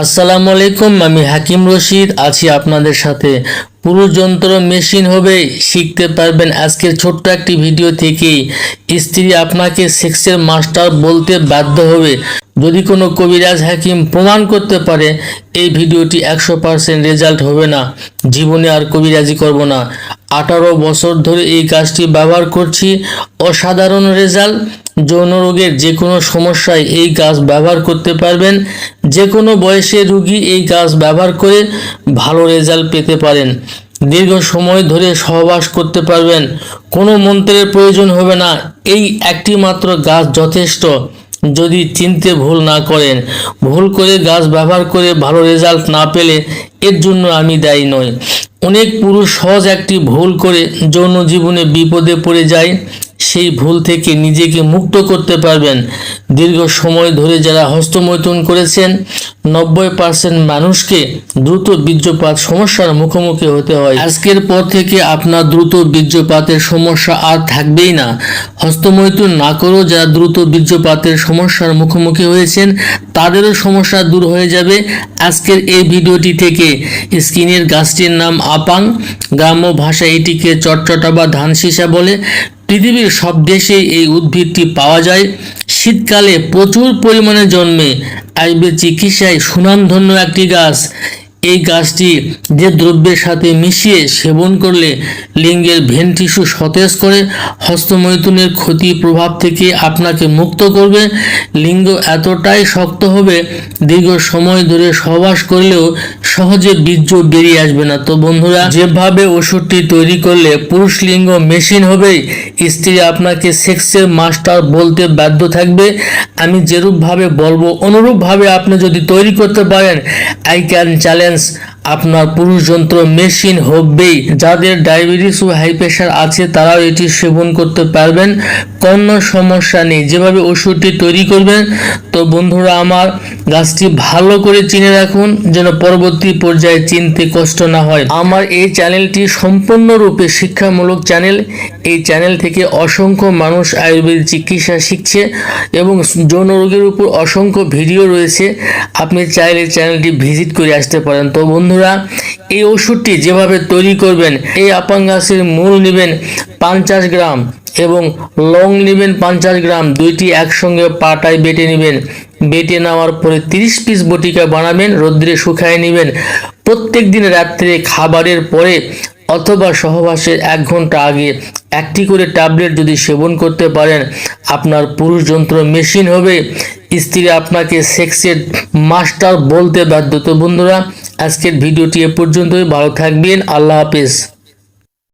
আসসালামু আলাইকুম, আমি হাকিম রশিদ। আছি আপনাদের সাথে। পুরুষ যন্ত্র মেশিন হবে, শিখতে পারবেন আজকের ছোট্ট একটি ভিডিও থেকেই স্ত্রী আপনাকে সেক্সের মাস্টার বলতে বাধ্য হবে। যদি কোনো কবিরাজ হাকিম প্রমাণ করতে পারে, এই ভিডিওটি একশো পার্সেন্ট রেজাল্ট হবে না। জীবনে আর কবিরাজি করব না। আঠারো বছর ধরে এই কাজটি ব্যবহার করছি। অসাধারণ রেজাল্ট যৌন রোগের যে কোনো সমস্যায় এই গাছ ব্যবহার করতে পারবেন। যে কোনো বয়সের রুগী এই গাছ ব্যবহার করে ভালো রেজাল্ট পেতে পারেন। দীর্ঘ সময় ধরে সহবাস করতে পারবেন। কোনো মন্ত্রের প্রয়োজন হবে না। এই একটি মাত্র গাছ যথেষ্ট। যদি চিনতে ভুল না করেন, ভুল করে গাছ ব্যবহার করে ভালো রেজাল্ট না পেলে এর জন্য আমি দায়ী নই। অনেক পুরুষ সহজ একটি ভুল করে যৌন জীবনে বিপদে পড়ে যায়। সেই ভুল থেকে নিজেকে মুক্ত করতে পারবেন। দীর্ঘ সময় ধরে যারা হস্তমৈথুন করেছেন, নব্বই পার্সেন্ট মানুষকে দ্রুত বীর্যপাত সমস্যার মুখোমুখি হতে হয়। আজকের পর থেকে আপনার দ্রুত বীর্যপাতের সমস্যা আর থাকবেই না। হস্তমৈথুন না করেও যারা দ্রুত বীর্যপাতের সমস্যার মুখোমুখি হয়েছেন, তাদেরও সমস্যা দূর হয়ে যাবে আজকের এই ভিডিওটি থেকে। স্কিনের গাছটির নাম আপাং, গ্রাম্য ভাষায় এটিকে চটচটা বা ধান সীসা বলে। পৃথিবীর সব দেশেই এই উদ্ভিদটি পাওয়া যায়। শীতকালে প্রচুর পরিমাণে জন্মে। আয়ুর্বেদ চিকিৎসায় সুনামধন্য একটি গাছ। এই গাছটি যে দ্রব্যের সাথে মিশিয়ে সেবন করলে লিঙ্গের ভেন টিস্যু সতেজ করে, হস্তমৈথুনের ক্ষতি প্রভাব থেকে আপনাকে মুক্ত করবে। লিঙ্গ এতটাই শক্ত হবে, দীর্ঘ সময় ধরে সহবাস করলেও সহজে বীর্য বেরিয়ে আসবে না। তো বন্ধুরা, যেভাবে ওষুধটি তৈরি করলে পুরুষ লিঙ্গ মেশিন হবেই স্ত্রী আপনাকে সেক্সের মাস্টার বলতে বাধ্য থাকবে। আমি যেরূপভাবে বলব, অনুরূপভাবে আপনি যদি তৈরি করতে পারেন আই ক্যান চ্যালেঞ্জ আপনার পুরুষ যন্ত্র মেশিন হবেই। যাদের ডায়াবেটিস ও হাই প্রেশার আছে, তারাও এটি সেবন করতে পারবেন। কোনো সমস্যা নেই। যেভাবে ওষুধটি তৈরি করবেন, তো বন্ধুরা আমার গাছটি ভালো করে চিনে রাখুন, যেন পরবর্তী পর্যায়ে চিনতে কষ্ট না হয়। আমার এই চ্যানেলটি সম্পূর্ণরূপে শিক্ষামূলক চ্যানেল। এই চ্যানেল থেকে অসংখ্য মানুষ আয়ুর্বেদ চিকিৎসা শিখছে এবং যৌন রোগের উপর অসংখ্য ভিডিও রয়েছে। আপনি চাইলে চ্যানেলটি ভিজিট করে আসতে পারেন। তো বন্ধুরা, এই ওষুধটি যেভাবে তৈরি করবেন, এই আপাং গাছের মূল নেবেন পঞ্চাশ গ্রাম এবং লং নেবেন পঞ্চাশ গ্রাম, দুইটি একসঙ্গে পাটায় বেটে নেবেন। বেটে নেওয়ার পরে তিরিশ পিস বটিকা বানাবেন, রোদ্রে শুকায় নেবেন। প্রত্যেক দিন রাত্রে খাবারের পরে অথবা সহবাসের এক ঘণ্টা আগে একটি করে ট্যাবলেট যদি সেবন করতে পারেন, আপনার পুরুষ যন্ত্র মেশিন হবে। স্ত্রী আপনাকে সেক্সের মাস্টার বলতে বাধ্য। তো বন্ধুরা, আজকের ভিডিওটি এ পর্যন্তই। ভালো থাকবেন। আল্লাহ হাফেজ।